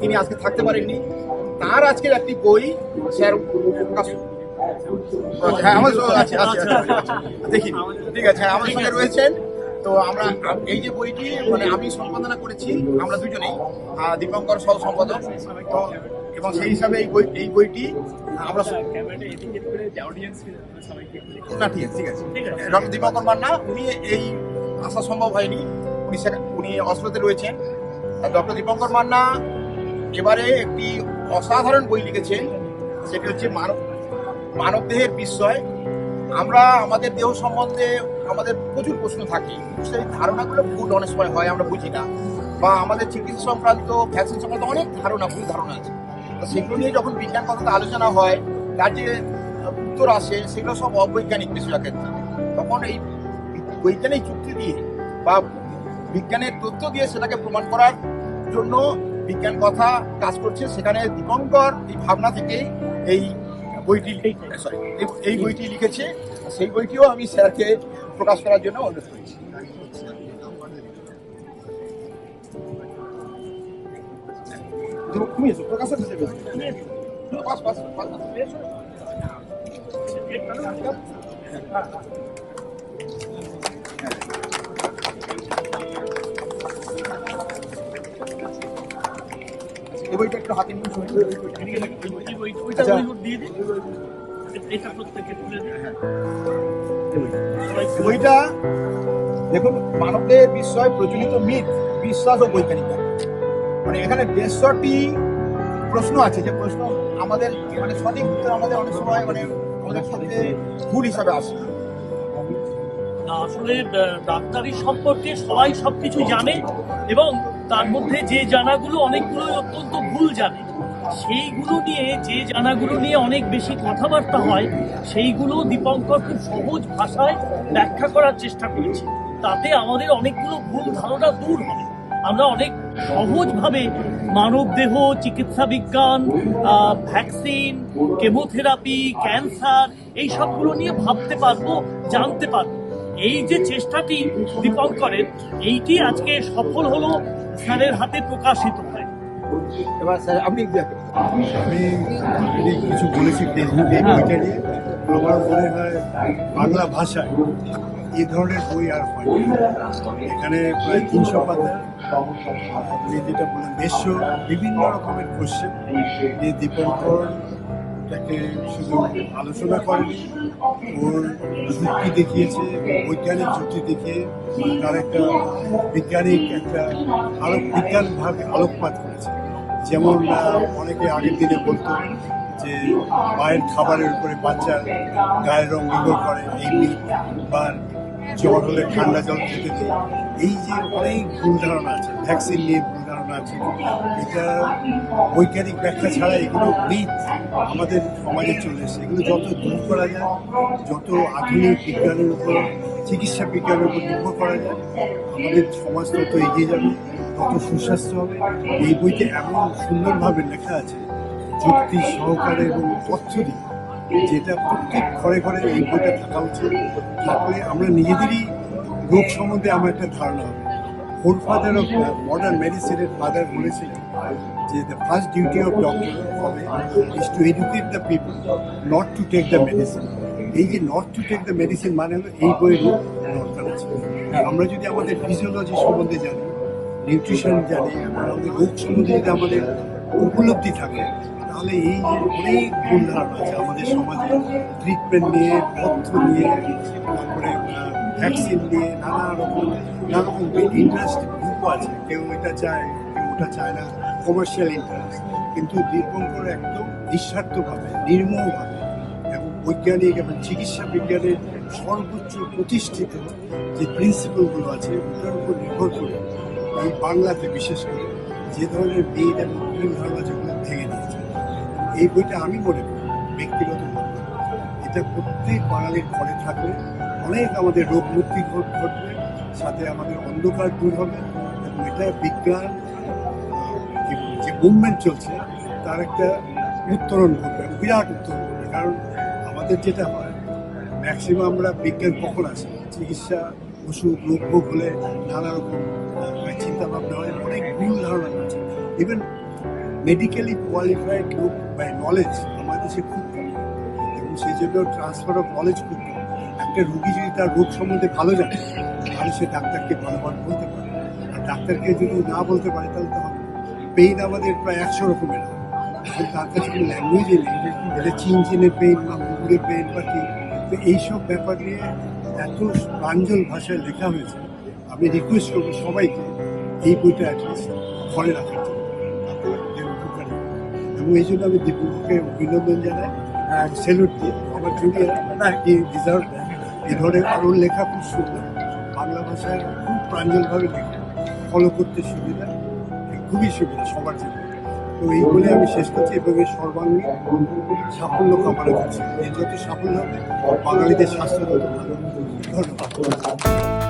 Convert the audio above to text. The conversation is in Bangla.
তিনি আজকে থাকতে পারেননি। তার আজকের একটি বই, স্যার প্রকাশ হ্যাঁ আমার আছে আছে ঠিক আছে হ্যাঁ আমার সঙ্গে রয়েছেন। তো আমরা এই যে বইটি মানে আমি সম্পাদনা করেছি, আমরা দুজনেই দীপঙ্কর সহ সম্পাদক। এবং সেই হিসাবে এই বই এই বইটি, আমরা না, ঠিক আছে ঠিক আছে। ডক্টর দীপঙ্কর মান্না, উনি এই আসা সম্ভব হয়নি, উনি উনি অস্ত্রতে রয়েছেন। ডক্টর দীপঙ্কর মান্না এবারে একটি অসাধারণ বই লিখেছেন, সেটি হচ্ছে মানব মানব দেহের বিস্ময়। আমরা, আমাদের দেহ সম্বন্ধে আমাদের প্রচুর প্রশ্ন থাকে, সেই ধারণাগুলো ভুল অনেক সময় হয়, আমরা বুঝি না। বা আমাদের চিকিৎসা সংক্রান্ত ভ্যাকসিন সংক্রান্ত অনেক ধারণা, ভুল ধারণা আছে। সেগুলো নিয়ে যখন বিজ্ঞান কথাতে আলোচনা হয়, তার যে উত্তর আসে, সেগুলো সব অবৈজ্ঞানিক বেশিরভাগ ক্ষেত্রে তখন এই বৈজ্ঞানিক যুক্তি দিয়ে বা বিজ্ঞানের তথ্য দিয়ে সেটাকে প্রমাণ করার জন্য বিজ্ঞান কথা কাজ করছে। সেখানে দীপঙ্কর এই ভাবনা থেকেই এই বইটি সরি এই বইটি লিখেছে। সেই বইটিও আমি স্যারকে প্রকাশ করার জন্য অনুরোধ করেছি। তুমি এই বইটা একটু হাতে নিয়ে ছবি তুলে দিই। আচ্ছা। বইটা দেখুন মানবদের বিস্ময় প্রচলিত মিথ বিশ্বাস ও বৈজ্ঞানিক মানে এখানে দেড়শোটি প্রশ্ন আছে। যে প্রশ্ন আমাদের মানে সঠিক উত্তর আমাদের অনেক সময় মানে আমাদের সাথে ভুল হিসাবে আসে। আসলে ডাক্তারি সম্পর্কে সবাই সবকিছু জানে। এবং তার মধ্যে যে জানাগুলো অনেকগুলো অত্যন্ত ভুল জানে, সেইগুলো নিয়ে, যে জানাগুলো নিয়ে অনেক বেশি কথাবার্তা হয়, সেইগুলো দীপঙ্কর খুব সহজ ভাষায় ব্যাখ্যা করার চেষ্টা করেছে। তাতে আমাদের অনেকগুলো ভুল ধারণা দূর হবে। আমরা অনেক সহজভাবে মানব দেহ চিকিৎসা বিজ্ঞান ভ্যাকসিন, কেমোথেরাপি, ক্যান্সার, এই সবগুলো নিয়ে ভাবতে পারব, জানতে পারব। এই যে চেষ্টাটি দীপঙ্করের এইটি আজকে সফল হলো স্যারের হাতে প্রকাশিত হয়। এবার স্যার আপনি আমি কিছু বলেছি ফেসবুকে বইটা নিয়ে আমার মনে হয় বাংলা ভাষায় এই ধরনের বই আর হয় এখানে প্রায় তিনশো পাতা আপনি যেটা বলেন দেড়শো বিভিন্ন রকমের কোশ্চেন যে দীপঙ্কর তাকে শুধু আলোচনা করেনি, ওর যুক্তি দেখিয়েছে, বৈজ্ঞানিক যুক্তি দেখিয়ে তার একটা বৈজ্ঞানিক, একটা আলোক বিজ্ঞানভাবে আলোকপাত করেছে। যেমন অনেকে আগের দিনে বলতো যে মায়ের খাবারের উপরে বাচ্চার গায়ের রং নির্ভর করে, এই বা জ্বর হলে ঠান্ডা জল খেতে দেয়। এই যে অনেক ভুল ধারণা আছে ভ্যাকসিন নিয়ে ভুল ধারণা আছে, এটা বৈজ্ঞানিক ব্যাখ্যা ছাড়া এগুলো মিথ আমাদের সমাজে চলে এসেছে। এগুলো যত দূর করা যায়, যত আধুনিক বিজ্ঞানের উপর, চিকিৎসা বিজ্ঞানের উপর নির্ভর করা যায়, আমাদের সমাজ তত এগিয়ে যাবে, তত সুস্বাস্থ্য হবে। এই বইতে এমন সুন্দরভাবে লেখা আছে, যুক্তি সহকারে এবং তথ্য যেটা প্রত্যেক ঘরে ঘরে এই বইটা থাকা উচিত। থাকলে আমরা নিজেদেরই রোগ সম্বন্ধে আমার একটা ধারণা হবে। ফোর ফাদার অফ মডার্ন মেডিসিনের ফাদার বলেছিলেন যে the first duty of doctor হবে is to educate the people not to take the medicine এই যে not to take the medicine মানে হলো এই বইয়ের দরকার আছে। আমরা যদি আমাদের ফিজিওলজি সম্বন্ধে জানি নিউট্রিশন জানি, আমাদের রোগ সম্বন্ধে যদি আমাদের উপলব্ধি থাকে, তাহলে এই যে অনেক ভুল ধারণা আছে আমাদের সমাজে। ট্রিটমেন্ট নিয়ে, তথ্য নিয়ে, তারপরে ভ্যাকসিন নিয়ে নানা রকম নানা রকম ইন্টারেস্ট গ্রুপ আছে। কেউ এটা চায়, কেউ ওটা চায় না কমার্শিয়াল ইন্টারেস্ট কিন্তু দীপঙ্কর একদম নিঃস্বার্থভাবে নির্মমভাবে এবং বৈজ্ঞানিক এবং চিকিৎসা বিজ্ঞানের সর্বোচ্চ প্রতিষ্ঠিত যে প্রিন্সিপালগুলো আছে, ওটার উপর নির্ভর করে এই বাংলাতে বিশেষ করে যে ধরনের মেয়েদ এবং ভুল ধারণা যেগুলো ভেঙে দিয়েছে। এই বইটা আমি মনে করি ব্যক্তিগত এটা প্রত্যেক বাঙালির ঘরে থাকলে অনেক আমাদের রোগ মুক্তি ঘট- ঘটবে, সাথে আমাদের অন্ধকার দূর হবে, এবং এটা বিজ্ঞান যে- মুভমেন্ট চলছে, তার একটা উত্তরণ ঘটবে বিরাট উত্তরণ ঘটবে। কারণ আমাদের যেটা হয় ম্যাক্সিমাম আমরা বিজ্ঞান কখন আসে? চিকিৎসা, ওষুধ, রোগ ভোগ হলে নানা রকম চিন্তা ভাবনা হয়, অনেক ভুল ধারণা আছে। ইভেন মেডিকেলি কোয়ালিফাইড লোক বা নলেজ আমাদের দেশে খুব কম। এবং সেই জন্য ট্রান্সফার অফ নলেজ খুব কম। একটা রুগী যদি তার রোগ সম্বন্ধে ভালো জানে তাহলে সে ডাক্তারকে ভালোভাবে বলতে পারে। আর ডাক্তারকে যদি না বলতে পারে তাহলে তো হবে পেইন আমাদের প্রায় একশো রকমের হয়। এখন তার কাছে কোনো নেই। এটা চিন চিনের পেইন বা কুকুরের পেইন বা কি? তো এইসব ব্যাপার নিয়ে এত প্রাঞ্জল ভাষায় লেখা হয়েছে। আমি রিকোয়েস্ট করব সবাইকে এই বইটা অ্যাটলিস্ট ঘরে রাখার জন্য। এবং এই জন্য আমি দীপুকে অভিনন্দন জানাই। সেলুট দিই আমার জুনিয়র না কি ডিজার্ভ এই ধরনের আরও লেখা খুব সুন্দর। বাংলা ভাষায় খুব প্রাঞ্জলভাবে লেখা। ফলো করতে সুবিধা, খুবই সুবিধা সবার জন্য। তো এই বলে আমি শেষ করছি এবং এই সর্বাঙ্গীন সাফল্য কামনা করছি। এই যত সাফল্য হবে, বাঙালিদের স্বাস্থ্য তত ভালো। ধন্যবাদ।